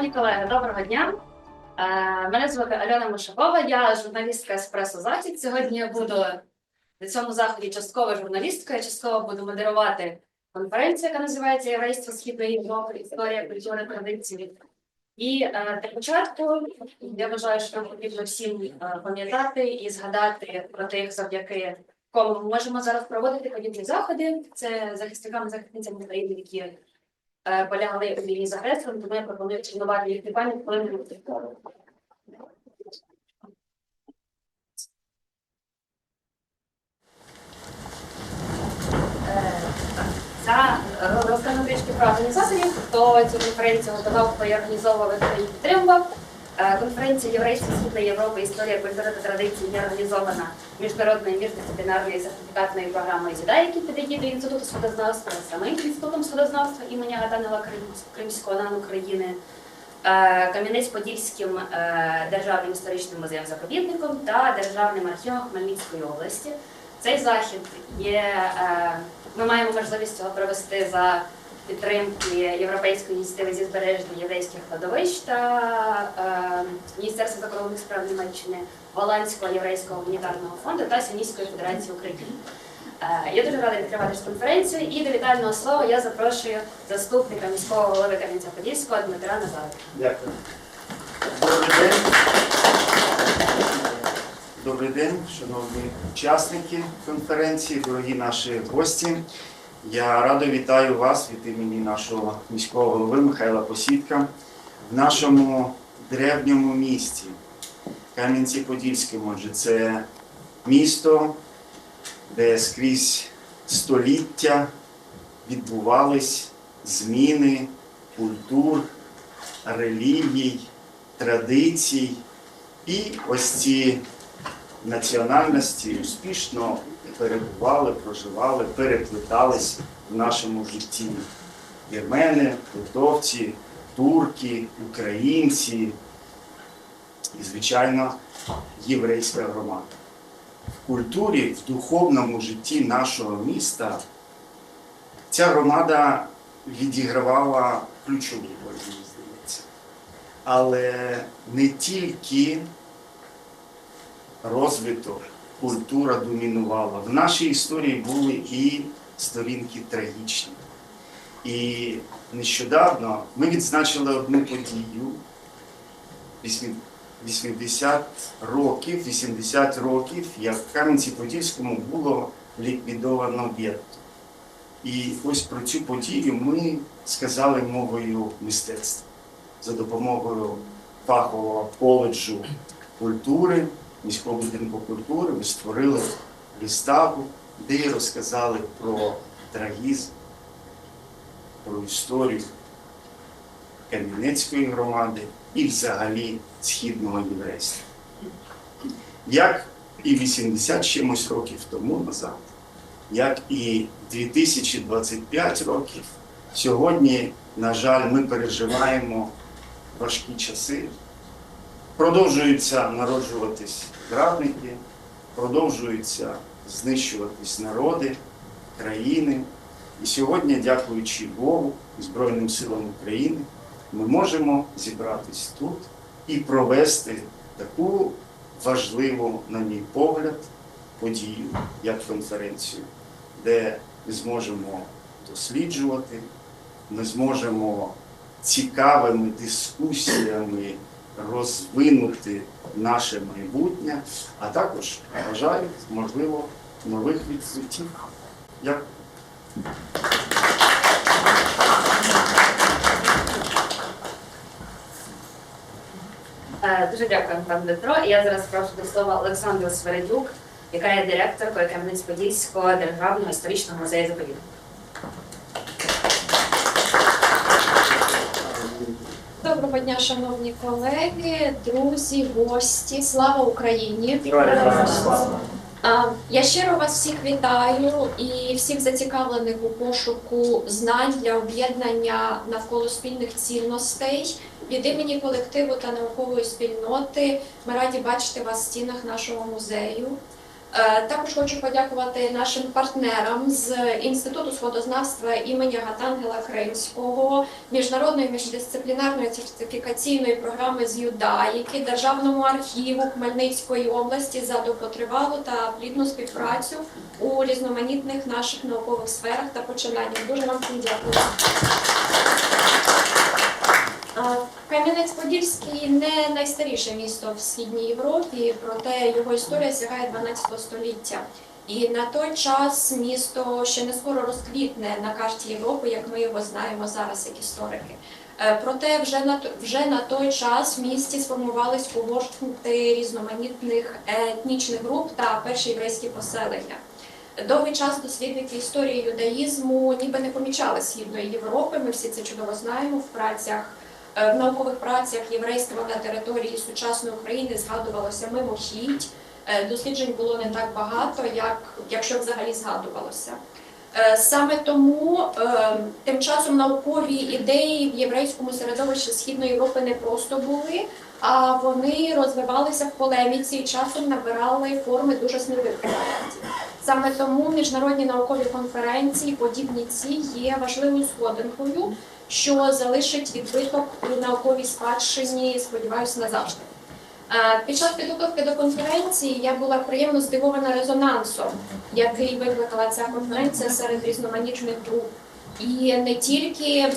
Шановні колеги, доброго дня. Е, Мене звати Альона Мишакова, я журналістка Еспресо Захід. Сьогодні я буду на цьому заході частково журналісткою, частково буду модерувати конференцію, яка називається Єврейство Східної Європи, історія культури традиції. І е, для початку я вважаю, що потрібно всім е, пам'ятати і згадати про тих, завдяки кому ми можемо зараз проводити подібні заходи. Це захисникам захисницям України, які е, полягли у війні з агресором, тому я пропоную вшанувати їх пам'ять хвилиною тихого. Е, За розкажу трішки про організаторів, хто цю конференцію готував, хто її організовував, хто її підтримував. Е, Конференція Єврейська Східної Європи, історія культури та традиції є організована міжнародною міждисциплінарною сертифікатною програмою ЗІДА, які підійде до Інституту сходознавства, самим Інститутом сходознавства імені Гаданила Крим- Кримського НАН України, е, Кам'янець-Подільським е, державним історичним музеєм заповідником та Державним архівом Хмельницької області. Цей захід є. Ми маємо можливість цього провести за підтримки Європейської ініціативи зі збереження єврейських кладовищ та е, Міністерства закордонних справ Німеччини, Голландського єврейського гуманітарного фонду та Сінійської федерації України. Е, Я дуже рада відкривати цю конференцію і до вітального слова я запрошую заступника міського голови Кам'янця-Подільського Дмитра Назарова. Дякую. Добрий день. Добрий день, шановні учасники конференції, дорогі наші гості. Я радо вітаю вас від імені нашого міського голови Михайла Посідка в нашому древньому місті Кам'янці-Подільському. Отже, це місто, де скрізь століття відбувались зміни культур, релігій, традицій, і ось ці національності успішно перебували, проживали, переплетались в нашому житті. Вірмени, литовці, турки, українці і, звичайно, єврейська громада. В культурі, в духовному житті нашого міста ця громада відігравала ключову роль, мені здається. Але не тільки розвиток, культура домінувала. В нашій історії були і сторінки трагічні. І нещодавно ми відзначили одну подію. 80 років, 80 років, як в Кам'янці-Подільському було ліквідовано гетто. І ось про цю подію ми сказали мовою мистецтва за допомогою фахового коледжу культури, міського будинку культури. Ми створили виставу, де розказали про трагізм, про історію Кам'янецької громади і взагалі східного єврейства. Як і 80 чимось років тому назад, як і 2025 років, сьогодні, на жаль, ми переживаємо важкі часи. Продовжуються народжуватись зрадники, продовжуються знищуватись народи, країни. І сьогодні, дякуючи Богу, і Збройним силам України, ми можемо зібратись тут і провести таку важливу, на мій погляд, подію, як конференцію, де ми зможемо досліджувати, ми зможемо цікавими дискусіями розвинути наше майбутнє, а також бажаю, можливо, нових. Дякую. Е, Дуже дякую, пан Дмитро. Я зараз прошу до слова Олександру Свередюк, яка є директоркою Кам'янець-Подільського державного історичного музею заповідника. Доброго дня, шановні колеги, друзі, гості. Слава Україні! Я щиро вас всіх вітаю і всіх зацікавлених у пошуку знань для об'єднання навколо спільних цінностей. Від імені колективу та наукової спільноти ми раді бачити вас в стінах нашого музею. Е, Також хочу подякувати нашим партнерам з Інституту сходознавства імені Гатангела Кримського, міжнародної міждисциплінарної сертифікаційної програми з ЮДАїки, Державному архіву Хмельницької області за довготривалу та плідну співпрацю у різноманітних наших наукових сферах та починаннях. Дуже вам всім дякую. Кам'янець-Подільський не найстаріше місто в східній Європі, проте його історія сягає 12 століття. І на той час місто ще не скоро розквітне на карті Європи, як ми його знаємо зараз, як історики. Е, Проте вже на вже на той час в місті сформувались когорти різноманітних етнічних груп та перші єврейські поселення. Довгий час дослідники історії юдаїзму ніби не помічали східної Європи. Ми всі це чудово знаємо в працях. Е, В наукових працях єврейство на території сучасної України згадувалося мимохідь. Е, Досліджень було не так багато, як якщо взагалі згадувалося. Е, Саме тому тим часом наукові ідеї в єврейському середовищі Східної Європи не просто були, а вони розвивалися в полеміці і часом набирали форми дуже сміливих проєктів. Саме тому міжнародні наукові конференції, подібні ці, є важливою сходинкою, що залишить відбиток у науковій спадщині, сподіваюся, назавжди. Е, Під час підготовки до конференції я була приємно здивована резонансом, який викликала ця конференція серед різноманітних груп. І не тільки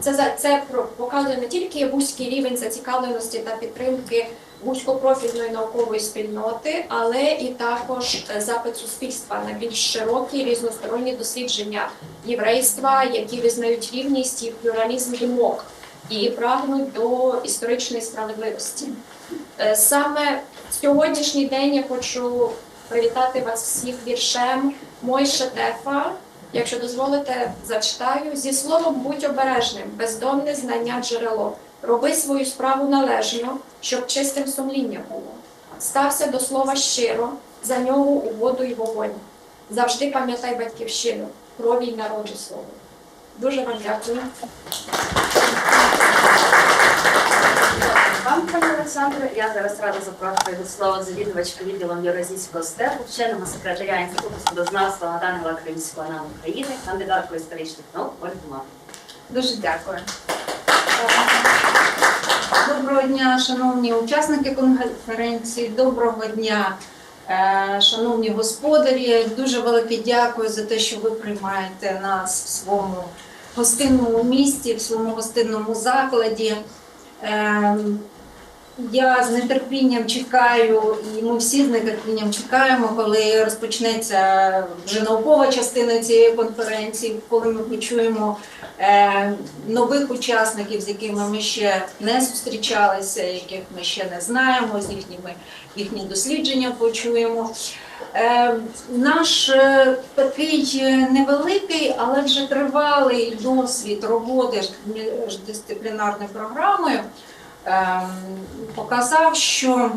це це показує не тільки вузький рівень зацікавленості та підтримки вузькопрофільної наукової спільноти, але і також е, запит суспільства на більш широкі різносторонні дослідження єврейства, які визнають рівність і плюралізм думок і прагнуть до історичної справедливості. Е, Саме в сьогоднішній день я хочу привітати вас всіх віршем Мойше Тефа. Якщо дозволите, зачитаю зі словом будь обережним, бездонне знання джерело. Роби свою справу належно, щоб чистим сумління було. Стався до слова щиро, за нього у воду й вогонь. Завжди пам'ятай батьківщину, крові й народу слово. Дуже вам дякую. Вам, пане Олександре, я зараз рада запрошую до слова завідувачку відділом Євразійського степу, членом секретаря Інституту судознавства Гатангела Кримського нам України, кандидатку історичних наук Ольгу Маму. Дуже дякую. Доброго дня, шановні учасники конференції. Доброго дня, е, шановні господарі. Дуже велике дякую за те, що ви приймаєте нас в своєму гостинному місті, в своєму гостинному закладі. Я з нетерпінням чекаю, і ми всі з нетерпінням чекаємо, коли розпочнеться вже наукова частина цієї конференції, коли ми почуємо е, нових учасників, з якими ми ще не зустрічалися, яких ми ще не знаємо, з їхніми їхні дослідження почуємо. Е, наш е, такий невеликий, але вже тривалий досвід роботи з міждисциплінарною програмою показав, що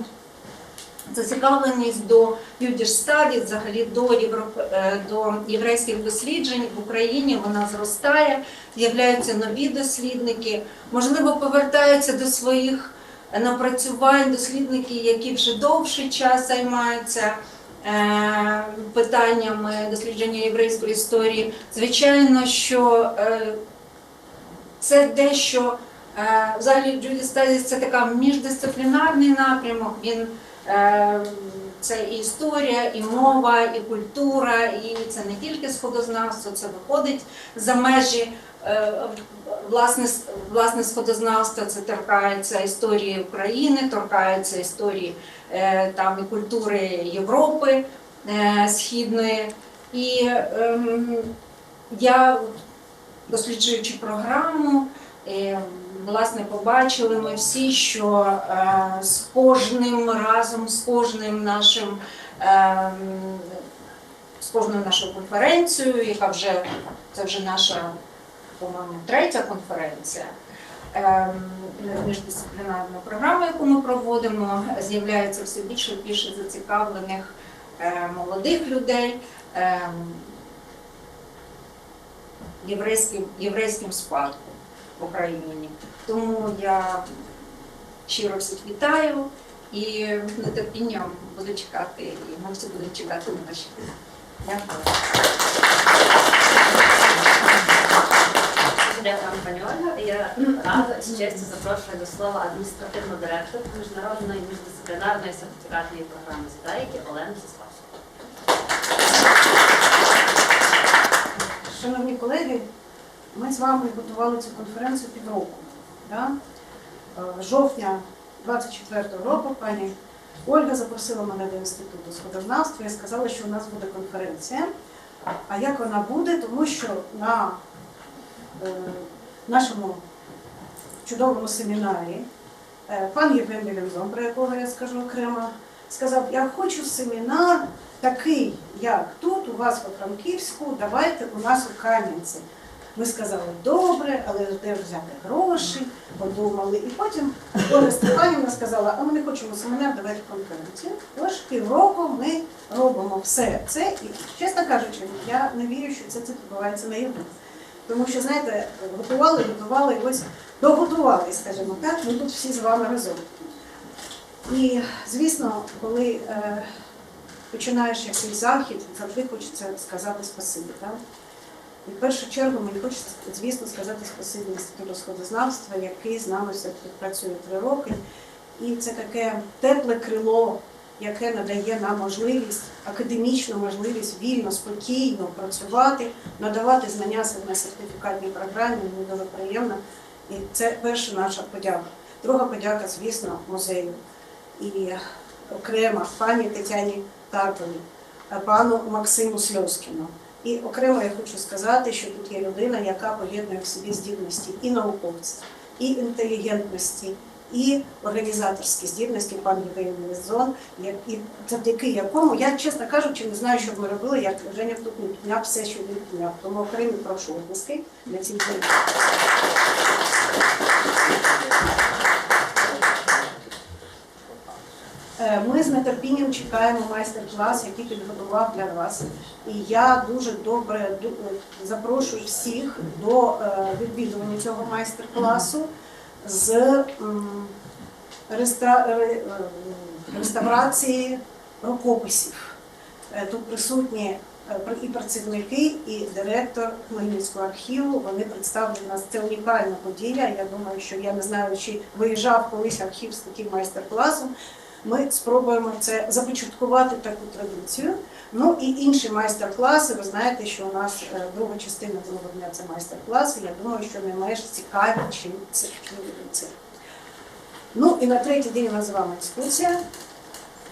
зацікавленість до Studies, взагалі до, європ... е, до єврейських досліджень в Україні вона зростає, з'являються нові дослідники, можливо, повертаються до своїх напрацювань дослідники, які вже довший час займаються е, питаннями дослідження єврейської історії. Звичайно, що е, це дещо взагалі Judy Studies – це така міждисциплінарний напрямок. Він е, це і історія, і мова, і культура, і це не тільки сходознавство, це виходить за межі е, власне, власне сходознавства. Це торкається історії України, торкається історії е, там і культури Європи е, Східної. І ем, я, досліджуючи програму, е, власне, побачили ми всі, що е, з кожним разом, з кожним нашим. ем, з кожною нашою конференцією, яка вже це вже наша, по-моєму, третя конференція. ем, Міждисциплінарна програма, яку ми проводимо, з'являється все більше і більше зацікавлених е, молодих людей ем, єврейським, єврейським спадком в Україні. Тому я щиро всіх вітаю І з нетерпінням буду чекати, і ми всі будемо чекати на ваші. Дякую. Дякую, пані Ольга. Я рада з честю запрошую до слова адміністративну директорку міжнародної міждисциплінарної сертифікатної програми «Здаїки» Олену Сіславську. Шановні колеги, ми з вами готували цю конференцію півроку. Да? Е, Жовтня 24-го року пані Ольга запросила мене до інституту сходознавства і сказала, що у нас буде конференція. А як вона буде? Тому що на е, нашому чудовому семінарі е, пан Євген Левінзон, про якого я скажу окремо, сказав, я хочу семінар такий, як тут, у вас у Франківську, давайте у нас у Кам'янці. Ми сказали, добре, але де взяти гроші, подумали. І потім Оля Степанівна сказала, а ми не хочемо семінар, давайте конференцію. Тож півроку ми робимо все це. І, чесно кажучи, я не вірю, що це, це відбувається наявно. Тому що, знаєте, готували, готували, і ось доготували, скажімо так, ми тут всі з вами разом. І, звісно, коли е, починаєш якийсь захід, завжди хочеться сказати спасибі. Так? І в першу чергу мені хочеться, звісно, сказати спасибі Інституту сходознавства, який з нами все-таки працює три роки. І це таке тепле крило, яке надає нам можливість, академічну можливість вільно, спокійно працювати, надавати знання на сертифікатній програмі. Мені дуже приємно. І це перша наша подяка. Друга подяка, звісно, музею. І окремо пані Тетяні Тарповій, пану Максиму Сльоскіну. І окремо я хочу сказати, що тут є людина, яка поєднує в собі здібності і науковця, і інтелігентності, і організаторські здібності, пан Євгеній Лезон, і завдяки якому я, чесно кажучи, не знаю, що б ми робили, як Женя тут не підняв все, що він підняв. Тому окремі прошу оплески для цих людей. Ми з нетерпінням чекаємо майстер-клас, який підготував для вас. І я дуже добре е, запрошую всіх до е, відвідування цього майстер-класу з е, реставрації рукописів. Е, Тут присутні е, і працівники, і директор Хмельницького архіву. Вони представлені у нас. Це унікальна подія. Я думаю, що я не знаю, чи виїжджав колись архів з таким майстер-класом. Ми спробуємо це започаткувати таку традицію. Ну і інші майстер-класи. Ви знаєте, що у нас е, друга частина цього дня це майстер-класи. Я думаю, що не менш цікаві, чим це. Ну і на третій день у нас з вами екскурсія.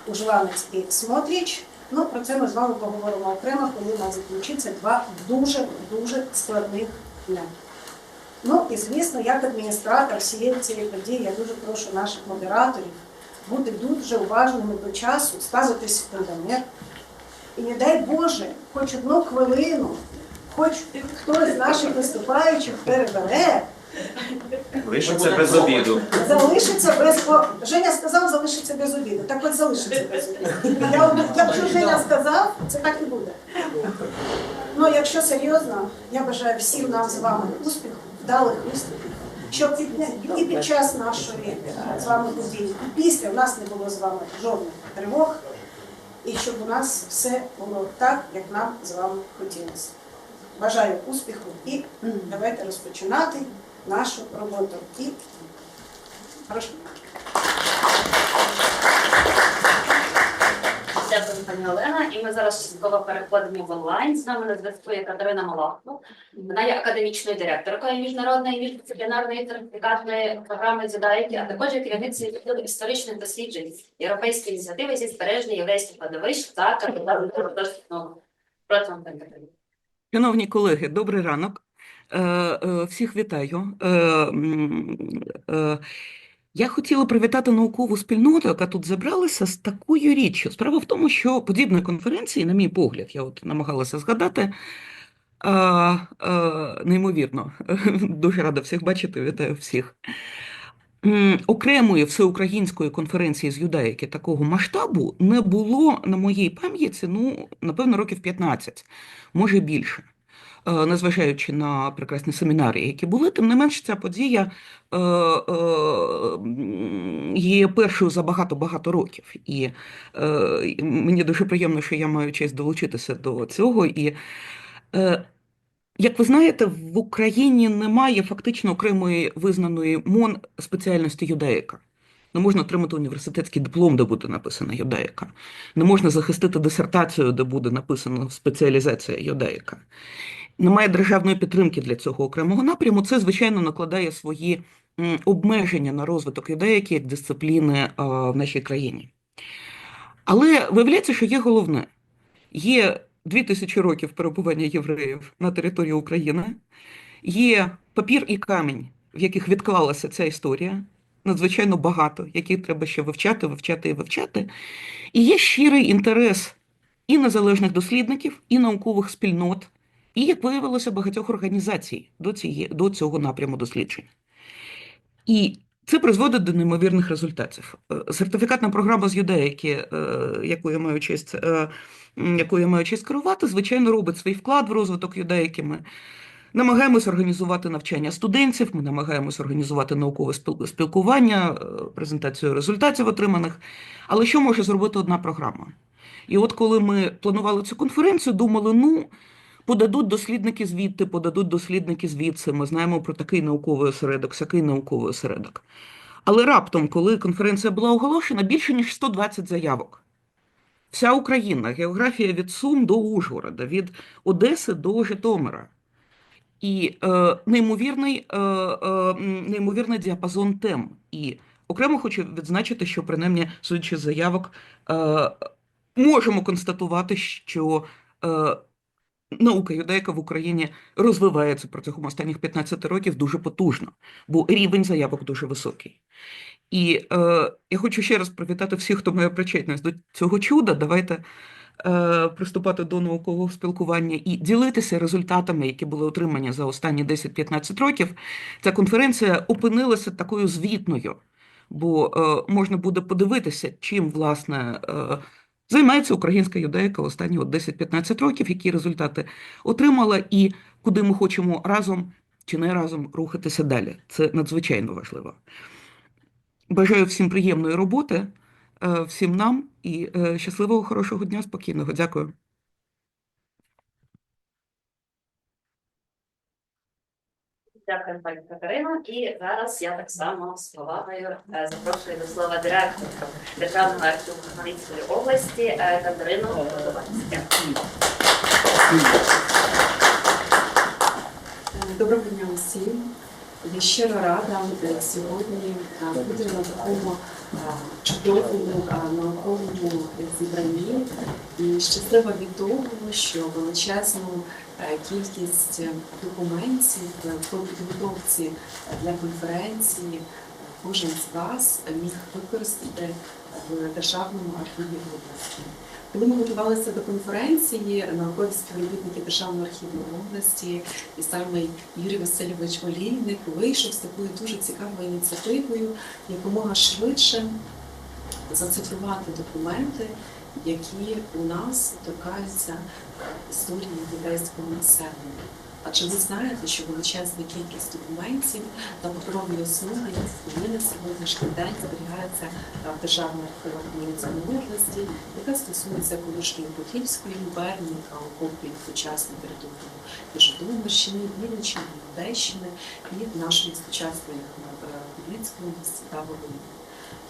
Ужванець і Смотріч. Ну, про це ми з вами поговоримо окремо, коли у нас закінчиться два дуже-дуже складних дня. Ну і звісно, як адміністратор всієї цієї події, я дуже прошу наших модераторів бути дуже уважними до часу, ставити секундомер. І не дай Боже, хоч одну хвилину, хоч хтось з наших виступаючих перебере, Лишиться без обіду. залишиться без Женя сказав, залишиться без обіду. Так от залишиться без обіду. Я, якщо Женя сказав, це так і буде. Ну, якщо серйозно, я бажаю всім нам з вами успіху, вдалих виступів, щоб і під час нашої е, з вами події, і після в нас не було з вами жодних тривог, і щоб у нас все було так, як нам з вами хотілося. Бажаю успіху і давайте розпочинати нашу роботу. І прошу. Дякую, пані Олена. І ми зараз частково переходимо в онлайн. З нами на зв'язку є Катерина Малахно. Вона є академічною директоркою міжнародної міждисциплінарної сертифікатної програми «Дзюдайки», а також є керівницею відділу історичних досліджень Європейської ініціативи зі збереження єврейських кладовищ та капіталу пані Катерина. Шановні колеги, добрий ранок. Е, е, Всіх вітаю. Я хотіла привітати наукову спільноту, яка тут зібралася з такою річчю. Справа в тому, що подібної конференції, на мій погляд, я от намагалася згадати, е, е, неймовірно. Дуже рада всіх бачити, вітаю всіх. Окремої всеукраїнської конференції з юдаїки такого масштабу не було на моїй пам'яті, ну, напевно, років 15, може більше. Е, Незважаючи на прекрасні семінари, які були, тим не менш ця подія е, е, є першою за багато-багато років. І мені дуже приємно, що я маю честь долучитися до цього. І, як ви знаєте, в Україні немає фактично окремої визнаної МОН спеціальності юдаїка. Не можна отримати університетський диплом, де буде написана юдаїка. Не можна захистити дисертацію, де буде написана спеціалізація юдаїка. Немає державної підтримки для цього окремого напряму. Це, звичайно, накладає свої обмеження на розвиток юдаїки як дисципліни в нашій країні. Але виявляється, що є головне: є дві тисячі років перебування євреїв на території України, є папір і камінь, в яких відклалася ця історія, надзвичайно багато, які треба ще вивчати, вивчати і вивчати. І є щирий інтерес і незалежних дослідників, і наукових спільнот, і, як виявилося, багатьох організацій до, цієї, до цього напряму досліджень. І це призводить до неймовірних результатів. Е, Сертифікатна програма з юдеїки, е, яку я маю честь, е, яку я маю честь керувати, звичайно, робить свій вклад в розвиток юдеїки. Ми намагаємось організувати навчання студентів, ми намагаємось організувати наукове спілкування, презентацію результатів отриманих. Але що може зробити одна програма? І от коли ми планували цю конференцію, думали, ну. Подадуть дослідники звідти, подадуть дослідники звідси. Ми знаємо про такий науковий осередок, сякий науковий осередок. Але раптом, коли конференція була оголошена, більше ніж 120 заявок. Вся Україна, географія від Сум до Ужгорода, від Одеси до Житомира. І е, неймовірний, е, е, неймовірний діапазон тем. І окремо хочу відзначити, що принаймні, судячи заявок, е, можемо констатувати, що е, наука юдейка в Україні розвивається протягом останніх 15 років дуже потужно, бо рівень заявок дуже високий. І е, я хочу ще раз привітати всіх, хто має причетність до цього чуда. Давайте е, приступати до наукового спілкування і ділитися результатами, які були отримані за останні 10-15 років. Ця конференція опинилася такою звітною, бо е, можна буде подивитися, чим власне. Е, Займається українська юдейка останні 10-15 років, які результати отримала, і куди ми хочемо разом чи не разом рухатися далі. Це надзвичайно важливо. Бажаю всім приємної роботи, е, всім нам і е, щасливого, хорошого дня, спокійного. Дякую. Дякую, пані Катерино. І зараз я так само з повагою е, запрошую до слова директорку Державного архіву Хмельницької області е, Катерину Подобанську. Доброго дня усім. Я щиро рада е, сьогодні бути на такому чудовому науковому зібранні і щаслива від того, що величезну кількість е, документів е, по підготовці для конференції е, кожен з вас міг використати в Державному архіві області. Коли ми готувалися до конференції, наукові співробітники Державного архіву області і саме Юрій Васильович Олійник вийшов з такою дуже цікавою ініціативою якомога швидше зацифрувати документи, які у нас торкаються історії єврейського населення. Адже ви знаєте, що величезна кількість документів на паперовій основі вони на сьогоднішній день зберігаються е, в Державному Хмельницької області, яка стосується колишньої Подільської губернії та окопів сучасної території і Житомирщини, Вінниччини, Одещини і нашої сучасної Хмельницької області та Волині.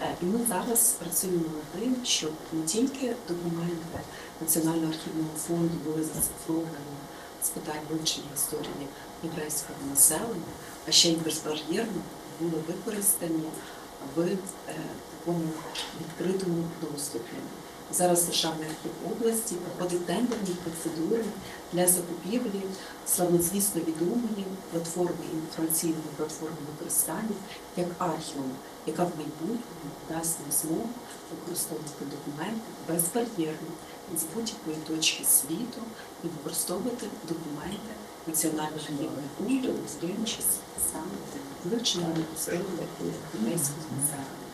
Е, І ми зараз працюємо над тим, щоб не тільки документи Національного архівного фонду були зацифровані з питань вивчення історії єврейського населення, а ще й безбар'єрно були використані в е, такому відкритому доступі. Зараз Державний архів області проходить тендерні процедури для закупівлі славнозвісно відомої платформи інформаційної платформи використання як архіум, яка в майбутньому дасть нам змогу використовувати документи безбар'єрно з будь-якої точки світу і використовувати документи національного рівня фонду, спрямуючись саме вивченням історії єврейського населення.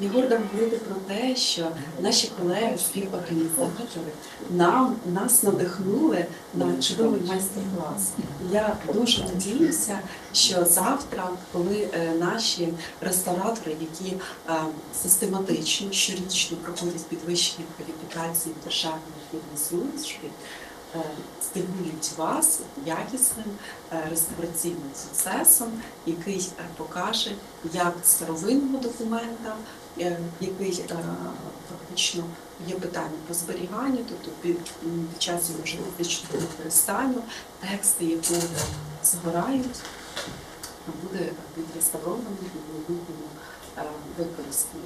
Я горда говорити про те, що наші колеги, співорганізатори нам нас надихнули на чудовий майстер-клас. Я дуже надіюся, що завтра, коли е, наші ресторатори, які е, систематично щорічно проходять підвищення кваліфікації в державній архівній службі, е, стимулюють вас якісним реставраційним процесом, який покаже, як старовинного документа, який е, фактично є питання по зберіганню, тобто під, час його вже фізичного використання, тексти, які згорають, буде відреставрований і е, використано.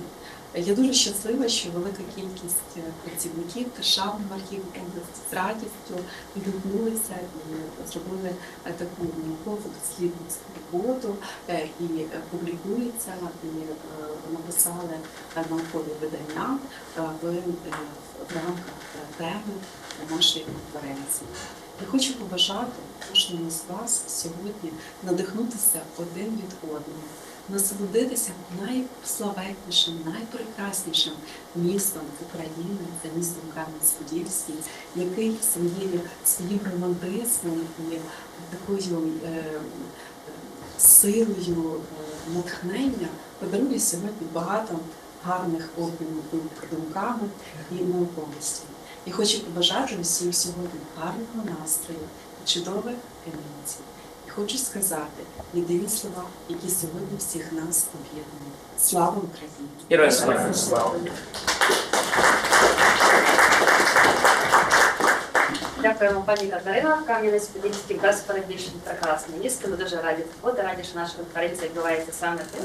Я дуже щаслива, що велика кількість е, працівників Державного архіву області з радістю відгукнулися і зробили е, таку наукову дослідницьку роботу і публікуються, і написали наукові видання в, рамках теми нашої конференції. Я хочу побажати кожному з вас сьогодні надихнутися один від одного, насолодитися найславетнішим, найпрекраснішим містом України, це містом Кам'янець-Подільський, який своєю своїм романтизмом і такою е, силою е, натхнення подарує сьогодні багато гарних обмінів дум- думками і науковістю. І хочу побажати усім сьогодні гарного настрою чудових емоцій. Хочу сказати єдині слова, які сьогодні всіх нас об'єднують. Слава Україні! Героям слава! Дякуємо, пані Катерина. Кам'янець-Подільський без перебільшень міст. місто. Ми дуже раді раді, що наша конференція відбувається саме тут.